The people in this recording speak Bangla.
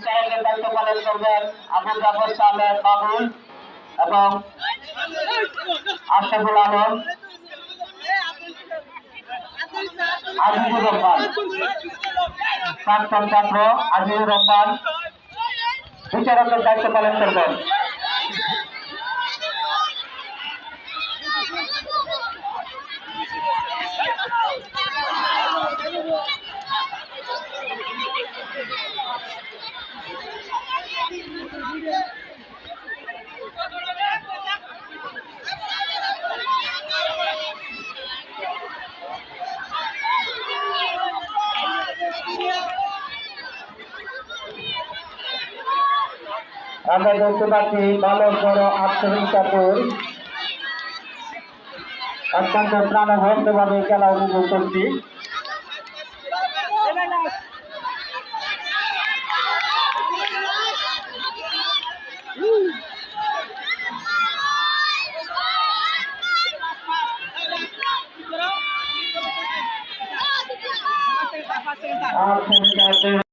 বিচারকের দায়িত্ব পালন করবেন আবু জাফর সাহেব, বাবুল এবং আশরাফুল আলম। আজিজুর রহমান। প্রাক্তন ছাত্র আজিজুর রহমান। বিচারকের দায়িত্ব পালন করবেন। আমরা দেখতে পাচ্ছি বালক বড় আটচল্লিশ কাপুর। অত্যন্ত প্রাণভক্তভাবে খেলা উপভোগ করছি। পাঁচ সেকেন্ড